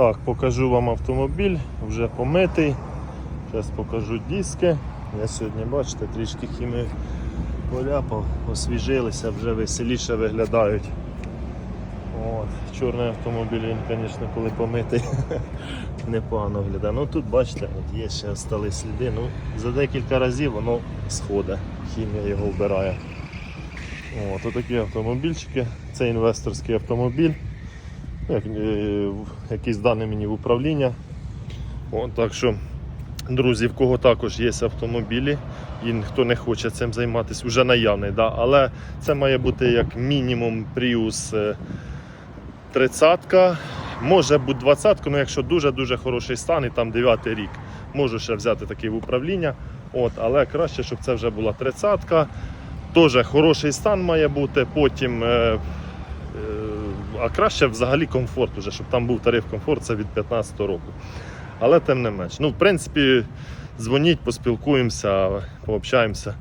Так, покажу вам автомобіль, вже помитий. Зараз покажу диски. Я сьогодні, бачите, трішки хімію поляпав, освіжилися, вже веселіше виглядають. От, Чорний автомобіль, він, звісно, коли помитий, непогано виглядає. Ну тут бачите, є ще стали сліди. Ну, за декілька разів воно сходить, хімія його вбирає. От, отакі автомобільчики. Це інвесторський автомобіль. Е, в- якийсь мені в управління. От, так що, друзі, в кого також є автомобілі, і хто не хоче цим займатися, вже наявний, да? але це має бути як мінімум Prius е, 30 може бути 20 ну якщо дуже-дуже хороший стан і там 9 рік, можу ще взяти такий в управління. От, але краще, щоб це вже була 30 Теж хороший стан має бути, потім. Е, е, а краще взагалі комфорт, уже, щоб там був тариф комфорт, це від 15 року. Але тим не менш. Ну, в принципі, дзвоніть, поспілкуємося, пообщаємося,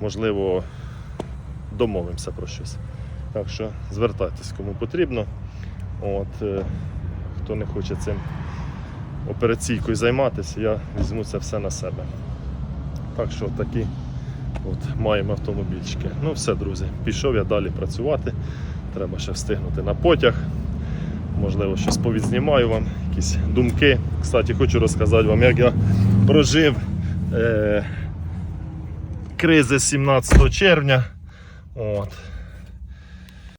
можливо, домовимося про щось. Так що звертайтесь, кому потрібно. От, е, хто не хоче цим операційкою займатися, я візьму це все на себе. Так що такі от, маємо автомобільчики. Ну все, друзі, пішов я далі працювати. Треба ще встигнути на потяг. Можливо, щось повідзнімаю вам, якісь думки. Кстати, хочу розказати вам, як я прожив е, кризи 17 червня. От.